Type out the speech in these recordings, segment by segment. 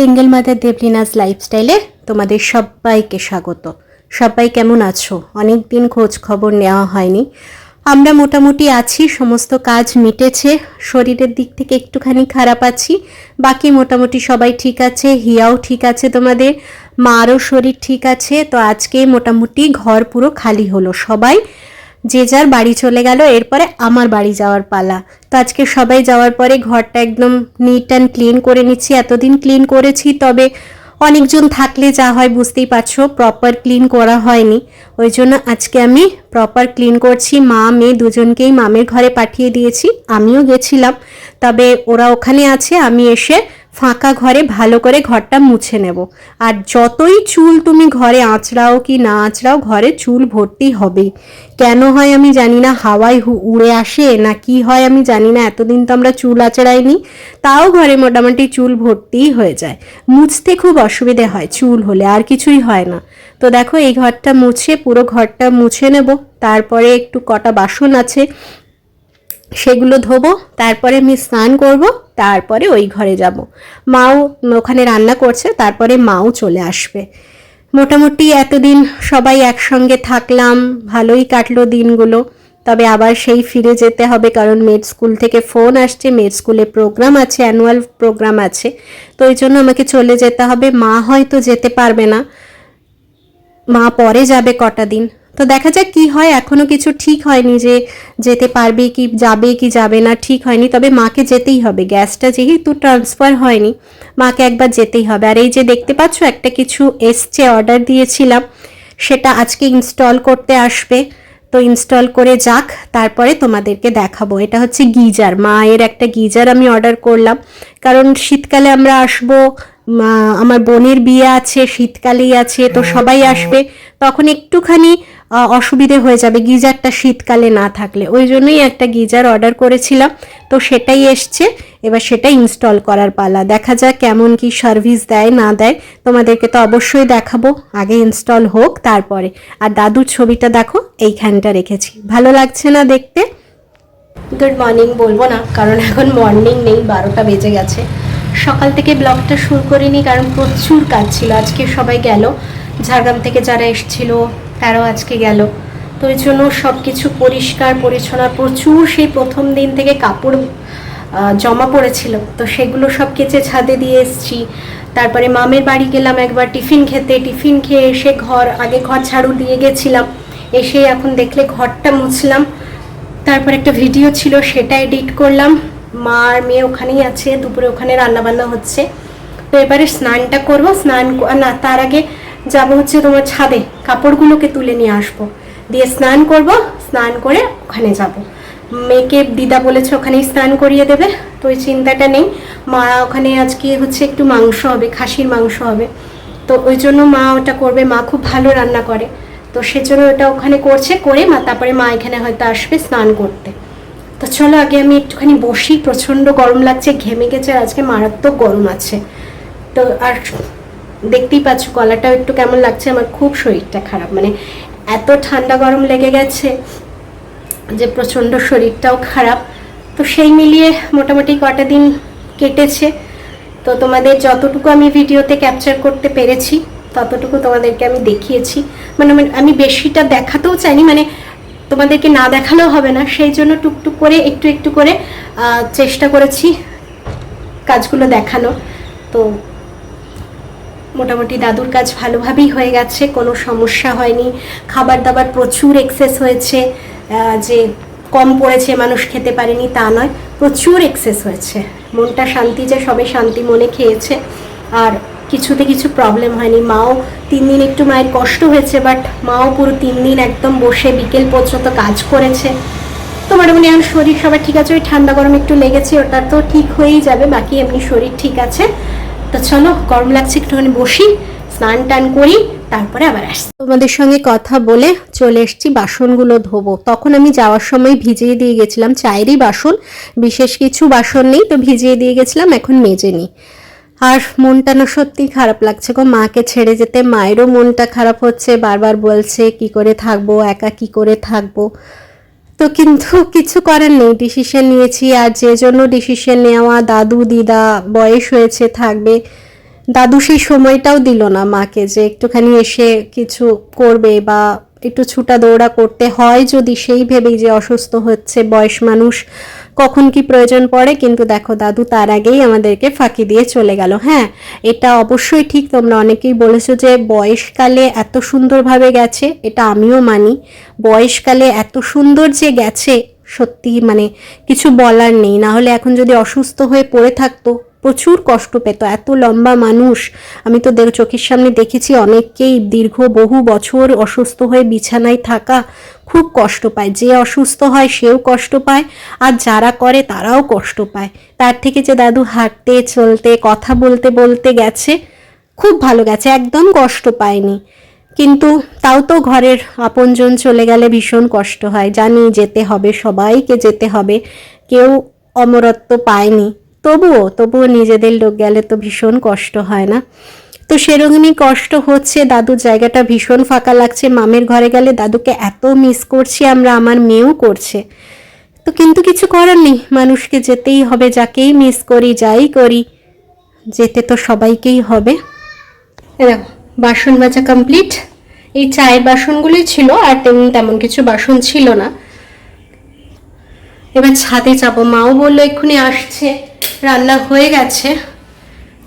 Single mother দেবলিনাস লাইফস্টাইলে তোমাদের সবাইকে স্বাগত। সবাই কেমন আছো? অনেক দিন খোঁজ খবর নেওয়া হয়নি। আমরা মোটামুটি আছি, সমস্ত কাজ মিটেছে, শরীরের দিক থেকে একটুখানি খারাপ আছি, বাকি মোটামুটি সবাই ঠিক আছে, হিয়াও ঠিক আছে তোমাদের, মারও শরীর ঠিক আছে, তো আজকে মোটামুটি ঘর পুরো খালি হলো সবাই। যে যার বাড়ি চলে গেল, এরপরে আমার বাড়ি যাওয়ার পালা। তো আজকে সবাই যাওয়ার পরে ঘরটা একদম নিট অ্যান্ড ক্লিন করে নিচ্ছি। এতদিন ক্লিন করেছি, তবে অনেকজন থাকলে যা হয় বুঝতেই পারছ প্রপার ক্লিন করা হয়নি। ওই জন্য আজকে আমি প্রপার ক্লিন করছি। মা, মেয়ে দুজনকেই মামের ঘরে পাঠিয়ে দিয়েছি। আমিও গেছিলাম, তবে ওরা ওখানে আছে, আমি এসে ফাঁকা ঘরে ভালো করে ঘরটা মুছে নেব। আর যতই চুল তুমি ঘরে আঁচড়াও কি না আঁচড়াও, ঘরে চুল ভর্তি হবেই কেন হয় আমি জানি না হাওয়ায় উড়ে আসে, না কি হয় আমি জানি না, এতদিন তো আমরা চুল আঁচড়াইনি। তাও ঘরে মোটামুটি চুল ভর্তিই হয়ে যায়। মুছতে খুব অসুবিধে হয় চুল হলে, আর কিছুই হয় না। তো দেখো এই ঘরটা মুছে, পুরো ঘরটা মুছে নেব। তারপরে একটু কটা বাসন আছে। সেগুলো ধোবো, তারপরে আমি স্নান করব, তারপরে ওই ঘরে যাব। মাও ওখানে রান্না করছে, তারপরে মাও চলে আসবে। মোটামুটি এতদিন সবাই একসঙ্গে থাকলাম, ভালোই কাটলো দিনগুলো। তবে আবার সেই ফিরে যেতে হবে, কারণ মেড স্কুল থেকে ফোন আসছে মেড স্কুলে প্রোগ্রাম আছে, অ্যানুয়াল প্রোগ্রাম আছে। তো ওই জন্য আমাকে চলে যেতে হবে। মা হয়তো যেতে পারবে না। মা পরে যাবে কটা দিন। তো দেখা যাক কি হয়। এখনও কিছু ঠিক হয়নি যে যেতে পারবে কি যাবে কি যাবে না, ঠিক হয়নি। তবে মাকে যেতেই হবে। গ্যাসটা যেহেতু ট্রান্সফার হয়নি, মাকে একবার যেতেই হবে। আর এই যে দেখতে পাচ্ছ, একটা কিছু এসছে অর্ডার দিয়েছিলাম। সেটা আজকে ইনস্টল করতে আসবে। তো ইনস্টল করে যাক, তারপরে তোমাদেরকে দেখাবো। এটা হচ্ছে গিজার। মায়ের একটা গিজার আমি অর্ডার করলাম। কারণ শীতকালে আমরা আসব আমার বোনের বিয়ে আছে, শীতকালেই আছে, তো সবাই আসবে। তখন একটুখানি অসুবিধে হয়ে যাবে, গিজারটা শীতকালে না থাকলে। ওই জন্যই একটা গিজার অর্ডার করেছিলাম। তো সেটাই এসছে। এবার সেটা ইনস্টল করার পালা। দেখা যাক কেমন কি সার্ভিস দেয়, না দেয়। তোমাদেরকে তো অবশ্যই দেখাবো। আগে ইনস্টল হোক, তারপরে। আর দাদুর ছবিটা দেখো, এইখানটা রেখেছি। ভালো লাগছে না দেখতে? গুড মর্নিং বলব না, কারণ এখন মর্নিং নেই, বারোটা বেজে গেছে। সকাল থেকে ব্লগটা শুরু করিনি, কারণ প্রচুর কাজ ছিল। আজকে সবাই গেল। ঝাড়গ্রাম থেকে যারা এসেছিল তারাও আজকে গেল। তো ওই জন্য সব কিছু পরিষ্কার পরিচ্ছন্ন, প্রচুর সেই প্রথম দিন থেকে কাপড় জমা পড়েছিল। তো সেগুলো সব কেচে ছাদে দিয়ে এসছি। তারপরে মামের বাড়ি গেলাম একবার টিফিন খেতে। টিফিন খেয়ে এসে ঘর, আগে ঘর ঝাড়ু দিয়ে গেছিলাম। এসে এখন দেখলে ঘরটা মুছলাম। তারপর একটা ভিডিও ছিল, সেটা এডিট করলাম। মা আর মেয়ে ওখানেই আছে, দুপুরে ওখানে রান্না বান্না হচ্ছে। তো এবারে স্নানটা করব। স্নান না, তার আগে যাব হচ্ছে তোমার ছাদে, কাপড়গুলোকে তুলে নিয়ে আসব। দিয়ে স্নান করব, স্নান করে ওখানে যাব। মেয়েকে দিদা বলেছে ওখানেই স্নান করিয়ে দেবে, তো ওই চিন্তাটা নেই। মা ওখানে আজকে হচ্ছে একটু মাংস হবে, খাসির মাংস হবে। তো ওই জন্য মা ওটা করবে, মা খুব ভালো রান্না করে। তো সেজন্য ওটা ওখানে করছে, করে মা, তারপরে মা এখানে হয়তো আসবে স্নান করতে। তো চলো, আগে আমি একটুখানি বসি, প্রচণ্ড গরম লাগছে, ঘেমে গেছে, আজকে মারাত্মক গরম আছে। তো আর দেখতেই পাচ্ছ, গলাটাও একটু কেমন লাগছে, আমার খুব শরীরটা খারাপ। মানে এত ঠান্ডা গরম লেগে গেছে যে প্রচণ্ড শরীরটাও খারাপ। তো সেই মিলিয়ে মোটামুটি কটা দিন কেটেছে। তো তোমাদের যতটুকু আমি ভিডিওতে ক্যাপচার করতে পেরেছি, ততটুকু তোমাদেরকে আমি দেখিয়েছি। মানে আমি- বেশিটা দেখাতেও চাইনি মানে তোমাদেরকে না দেখালেও হবে না, সেই জন্য টুকটুক করে, একটু একটু করে চেষ্টা করেছি কাজগুলো দেখানো তো মোটামুটি দাদুর কাজ ভালোভাবেই হয়ে গেছে, কোনো সমস্যা হয়নি। খাবার দাবার প্রচুর এক্সেস হয়েছে যে কম পড়েছে, মানুষ খেতে পারেনি তা নয়, প্রচুর এক্সেস হয়েছে। মনটা শান্তি যে সবাই শান্তি মনে খেয়েছে, আর কিছুতে কিছু প্রবলেম হয়নি। মাও তিন দিন একটু মায়ের কষ্ট হয়েছে বাট মাও পুরো তিন দিন একদম বসে বিকেল পর্যন্ত কাজ করেছে। তো মোটামুটি এখন শরীর সবার ঠিক আছে, ওই ঠান্ডা গরম একটু লেগেছে, ওটা তো ঠিক হয়েই যাবে, বাকি এমনি শরীর ঠিক আছে। তো চলো, গরম লাগছে, একটুখানি বসি, স্নান টান করি, তারপরে আবার আসছি। তোমাদের সঙ্গে কথা বলে চলে এসেছি বাসনগুলো ধোবো। তখন আমি যাওয়ার সময় ভিজিয়ে দিয়ে গেছিলাম চায়েরই বাসন, বিশেষ কিছু বাসন নেই, তো ভিজিয়ে দিয়ে গেছিলাম, এখন মেজে নিই আর মনটা না সত্যি খারাপ লাগছে গো, মাকে ছেড়ে যেতে, মায়েরও মনটা খারাপ হচ্ছে, বারবার বলছে, কি করে থাকব, একা কি করে থাকব? তো কিন্তু কিছু করেন নেই। ডিসিশন নিয়েছি আর যে জন্য ডিসিশন নেওয়া, দাদু, দিদা বয়স হয়েছে, থাকবে। দাদু সেই সময়টাও দিল না মাকে যে একটুখানি এসে কিছু করবে বা একটু ছুটা দৌড়া করতে হয় যদি সেই ভেবেই যে অসুস্থ হচ্ছে বয়স মানুষ। কখন কি প্রয়োজন পড়ে, কিন্তু দেখো দাদু তার আগেই আমাদেরকে ফাঁকি দিয়ে চলে গেল হ্যাঁ? এটা অবশ্যই ঠিক, তোমরা অনেকেই বলেছ যে বয়সকালে এত সুন্দরভাবে গেছে, এটা আমিও মানি। বয়সকালে এত সুন্দর যে গেছে, সত্যি মানে কিছু বলার নেই, না হলে এখন যদি অসুস্থ হয়ে পড়ে থাকতো প্রচুর কষ্ট পেত, এত লম্বা মানুষ। আমি তো চোখের সামনে দেখেছি অনেককেই দীর্ঘ বহু বছর অসুস্থ হয়ে বিছানায় থাকা। খুব কষ্ট পায়, যে অসুস্থ হয় সেও কষ্ট পায়, আর যারা করে তারাও কষ্ট পায়। তার থেকে যে দাদু হাঁটতে, চলতে, কথা বলতে বলতে গেছে, খুব ভালো গেছে, একদম কষ্ট পায়নি। কিন্তু তাও তো ঘরের আপনজন চলে গেলে ভীষণ কষ্ট হয়, জানি যেতে হবে, সবাইকে যেতে হবে, কেউ অমরত্ব পায়নি। তবুও তবুও নিজেদের লোক গেলে তো ভীষণ কষ্ট হয় না। তো সেরকমই কষ্ট হচ্ছে, দাদুর জায়গাটা ভীষণ ফাঁকা লাগছে, মামের ঘরে গেলে দাদুকে এত মিস করছি আমরা, আমার মেয়েও করছে। তো কিন্তু কিছু করার নেই, মানুষকে যেতেই হবে, যাকেই মিস করি, যাই করি, যেতে তো সবাইকেই হবে। এরকম বাসন মাজা কমপ্লিট এই চায়ের বাসনগুলোই ছিল, আর তেমন তেমন কিছু বাসন ছিল না। এবার ছাদে যাব, মাও বলল এক্ষুনি আসছে। রান্না হয়ে গেছে।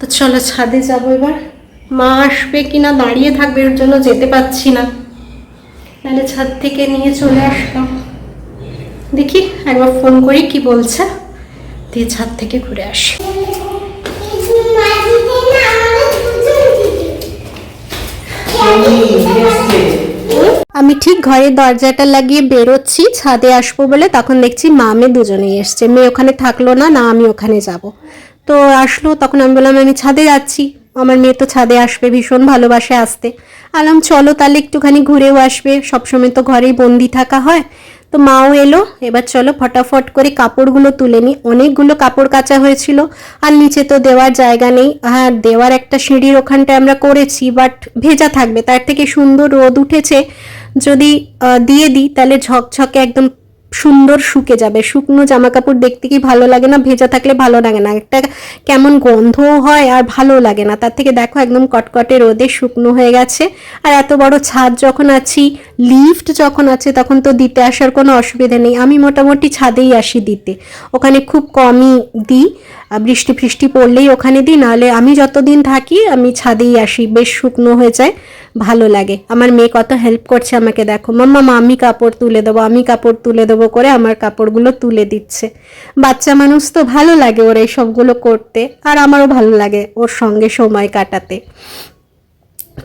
তো চলো ছাদে যাব এবার। মা আসবে কি না দাঁড়িয়ে থাকবে এর জন্য যেতে পারছি না। নাহলে ছাদ থেকে নিয়ে চলে আসলাম। দেখি একবার ফোন করি কি বলছে। দিয়ে ছাদ থেকে ঘুরে আসি। আমি ঠিক ঘরের দরজাটা লাগিয়ে বেরোচ্ছি, ছাদে আসব বলে তখন দেখছি মা মেয়ে দুজনেই এসছে। মেয়ে ওখানে থাকল না না আমি ওখানে যাব। তো আসলো, তখন আমি বললাম, আমি ছাদে যাচ্ছি। আমার মেয়ে তো ছাদে আসবে, ভীষণ ভালোবাসে আসতে। আলাম, চলো তাহলে একটুখানি ঘুরেও আসবে, সবসময় তো ঘরেই বন্দি থাকা হয়। তো মাও এলো, এবার চলো ফটাফট করে কাপড়গুলো তুলে নিই অনেকগুলো কাপড় কাচা হয়েছিল, আর নিচে তো দেওয়ার জায়গা নেই। হ্যাঁ দেওয়ার একটা সিঁড়ির ওখানটায় আমরা করেছি, বাট ভেজা থাকবে। তার থেকে সুন্দর রোদ উঠেছে যদি দিয়ে দিই, তাহলে ঝকঝকে একদম সুন্দর শুকে যাবে। শুকনো জামা কাপড় দেখতে কি ভালো লাগে না? ভেজা থাকলে ভালো লাগে না। একটা কেমন গন্ধও হয় আর ভালো লাগে না। তার থেকে দেখো একদম কটকটে রোদে শুকনো হয়ে গেছে। আর এত বড় ছাদ যখন আছি লিফট যখন আছে, তখন তো দিতে আসার কোনো অসুবিধা নেই। আমি মোটামুটি ছাদেই আসি দিতে। ওখানে খুব কমই দিই। বৃষ্টি ফৃষ্টি পড়লেই ওখানে দিই, নাহলে আমি যতদিন থাকি, আমি ছাদেই আসি। বেশ শুকনো হয়ে যায়, ভালো লাগে। আমার মেয়ে কত হেল্প করছে আমাকে দেখো। মাম্মা মা আমি কাপড় তুলে দেবো, আমি কাপড় তুলে দেবো করে আমার কাপড়গুলো তুলে দিচ্ছে। বাচ্চা মানুষ তো ভালো লাগে ওর এই সবগুলো করতে, আর আমারও ভালো লাগে ওর সঙ্গে সময় কাটাতে।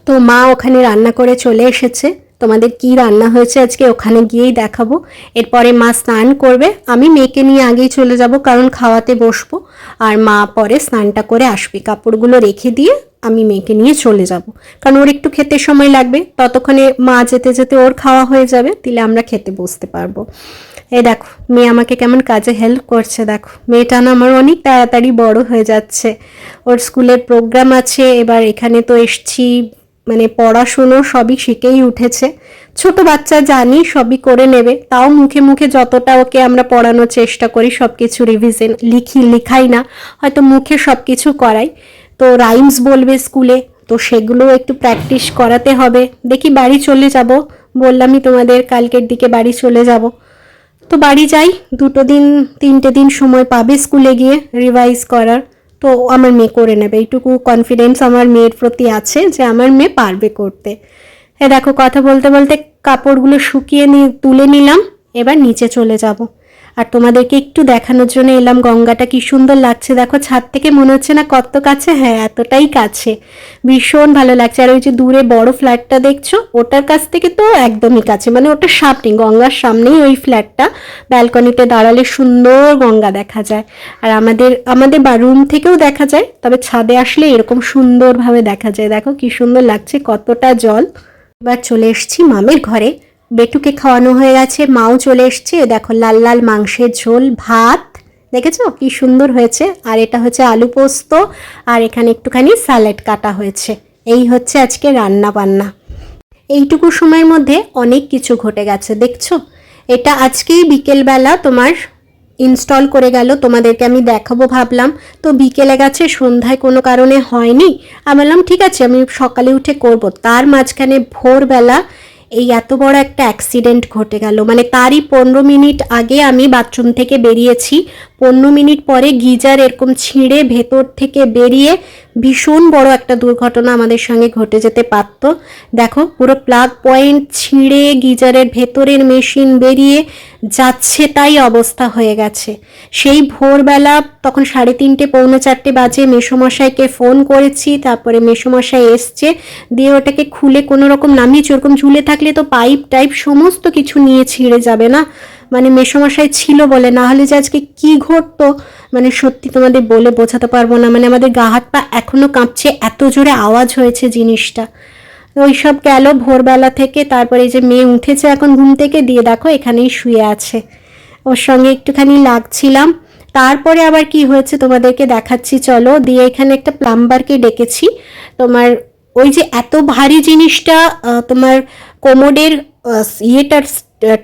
তো মা ওখানে রান্না করে চলে এসেছে। তোমাদের কি রান্না হয়েছে আজকে ওখানে গিয়েই দেখাবো। এরপরে মা স্নান করবে। আমি মেয়েকে নিয়ে আগেই চলে যাব, কারণ খাওয়াতে বসবো। আর মা পরে স্নানটা করে আসবে। কাপড়গুলো রেখে দিয়ে আমি মেয়েকে নিয়ে চলে যাব। কারণ ওর একটু খেতে সময় লাগবে। ততক্ষণে মা যেতে যেতে ওর খাওয়া হয়ে যাবে, দিলে আমরা খেতে বসতে পারব। এই দেখো, মেয়ে আমাকে কেমন কাজে হেল্প করছে, দেখো। মেয়েটা না আমার অনেক তাড়াতাড়ি বড় হয়ে যাচ্ছে। ওর স্কুলের প্রোগ্রাম আছে, এবার এখানে তো এসছি। মানে পড়াশুনো সবই শিখেই উঠেছে। ছোট বাচ্চা জানি সবই করে নেবে, তাও মুখে মুখে যতটা ওকে আমরা পড়ানোর চেষ্টা করি সব কিছু রিভিশন লিখি, লিখাই না, হয়তো মুখে সব কিছু করাই। তো রাইমস বলবে স্কুলে, তো সেগুলো একটু প্র্যাকটিস করাতে হবে। দেখি বাড়ি চলে যাব, বললামই তোমাদের কালকের দিকে বাড়ি চলে যাব। তো বাড়ি যাই, দুটো দিন, তিনটে দিন সময় পাবে স্কুলে গিয়ে রিভাইজ করার। তো আমার মেয়ে করে নেবে। এইটুকু কনফিডেন্স আমার মেয়ের প্রতি আছে যে আমার মেয়ে পারবে করতে। হ্যাঁ দেখো, কথা বলতে বলতে কাপড়গুলো শুকিয়ে নিয়ে তুলে নিলাম, এবার নিচে চলে যাব। আর তোমাদেরকে একটু দেখানোর জন্য এলাম গঙ্গাটা কি সুন্দর লাগছে। দেখো ছাদ থেকে মনে হচ্ছে না কত কাছে। হ্যাঁ এতটাই কাছে। ভীষণ ভালো লাগছে। আর ওই যে দূরে বড় ফ্ল্যাটটা দেখছ, ওটার কাছ থেকে তো একদমই কাছে। মানে ওটার সামনে, গঙ্গার সামনেই ওই ফ্ল্যাটটা। ব্যালকনিতে দাঁড়ালে সুন্দর গঙ্গা দেখা যায়। আর আমাদের আমাদের বা রুম থেকেও দেখা যায়, তবে ছাদে আসলে এরকম সুন্দরভাবে দেখা যায়। দেখো কি সুন্দর লাগছে, কতটা জল। এবার চলে এসেছি মামের ঘরে। বেটুকে খাওয়ানো হয়ে গেছে, মাও চলে এসছে। দেখো, লাল লাল মাংসের ঝোল, ভাত। দেখেছ? কি সুন্দর হয়েছে। আর এটা হচ্ছে আলু পোস্ত, আর এখানে একটুখানি স্যালাড কাটা হয়েছে। এই হচ্ছে আজকে রান্না বান্না। এইটুকু সময়ের মধ্যে অনেক কিছু ঘটে গেছে, দেখছ? এটা আজকেই বিকেলবেলা তোমার ইনস্টল করে গেল, তোমাদেরকে আমি দেখাবো ভাবলাম। তো বিকেলে গেছে, সন্ধ্যায় কোনো কারণে হয়নি। আমি বললাম, ঠিক আছে, আমি সকালে উঠে করব। তার মাঝখানে ভোরবেলা এই এত বড় একটা অ্যাক্সিডেন্ট ঘটে গেল। মানে তারই পনেরো মিনিট আগে আমি বাথরুম থেকে বেরিয়েছি। পনেরো মিনিট পরে গিজার এরকম ছিঁড়ে ভেতর থেকে বেরিয়ে ভীষণ বড় একটা দুর্ঘটনা আমাদের সঙ্গে ঘটে যেতে পারতো। দেখো, পুরো প্লাগ পয়েন্ট ছিঁড়ে গিজারের ভেতরের মেশিন বেরিয়ে যাচ্ছে তাই অবস্থা হয়ে গেছে। সেই ভোরবেলা তখন সাড়ে তিনটে, পৌনে চারটে বাজে মেসোমশাইকে ফোন করেছি, তারপরে মেসোমশাই এসছে। দিয়ে ওটাকে খুলে কোনো রকম নামিয়েছি, ওরকম ঝুলে থাকলে তো পাইপ টাইপ সমস্ত কিছু নিয়ে ছিঁড়ে যাবে না। মানে মেসোমশাই ছিল বলে, না হলে যে আজকে কি ঘটতো? মানে সত্যি তোমাদের বলে বোঝাতে পারব না। মানে আমাদের গা হাত পা এখনও কাঁপছে, এত জোরে আওয়াজ হয়েছে জিনিসটা। ওই সব গেল ভোরবেলা থেকে, তারপরে যে মেয়ে উঠেছে এখন ঘুম থেকে, দিয়ে দেখো এখানেই শুয়ে আছে। ওর সঙ্গে একটুখানি লাগছিলাম। তারপরে আবার কি হয়েছে তোমাদেরকে দেখাচ্ছি, চলো। দিয়ে এখানে একটা প্লাম্বারকে ডেকেছি। তোমার ওই যে এত ভারী জিনিসটা তোমার কোমোডের ইয়েটার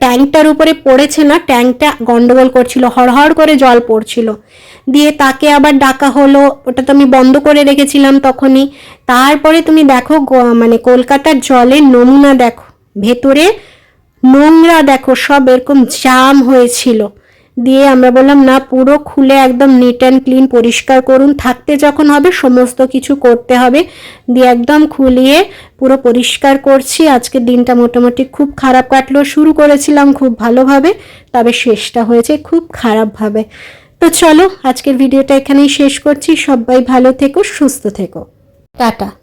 ট্যাঙ্কটার উপরে পড়েছে না, ট্যাঙ্কটা গন্ডগোল করছিল, হড়হড় করে জল পড়ছিল। দিয়ে তাকে আবার ডাকা হলো, ওটা তো আমি বন্ধ করে রেখেছিলাম তখনই। তারপরে তুমি দেখো মানে কলকাতার জলের নমুনা দেখো, ভেতরে নোংরা দেখো, সব এরকম জাম হয়েছিল। দিয়ে আমরা বললাম, না, পুরো খুলে একদম নিট অ্যান্ড ক্লিন পরিষ্কার করুন। থাকতে যখন হবে, সমস্ত কিছু করতে হবে। দিয়ে একদম খুলিয়ে পুরো পরিষ্কার করছি। আজকের দিনটা মোটামুটি খুব খারাপ কাটলো শুরু করেছিলাম খুব ভালোভাবে, তবে শেষটা হয়েছে খুব খারাপভাবে। তো চলো, আজকের ভিডিওটা এখানেই শেষ করছি। সবাই ভালো থেকো, সুস্থ থেকো। টাটা।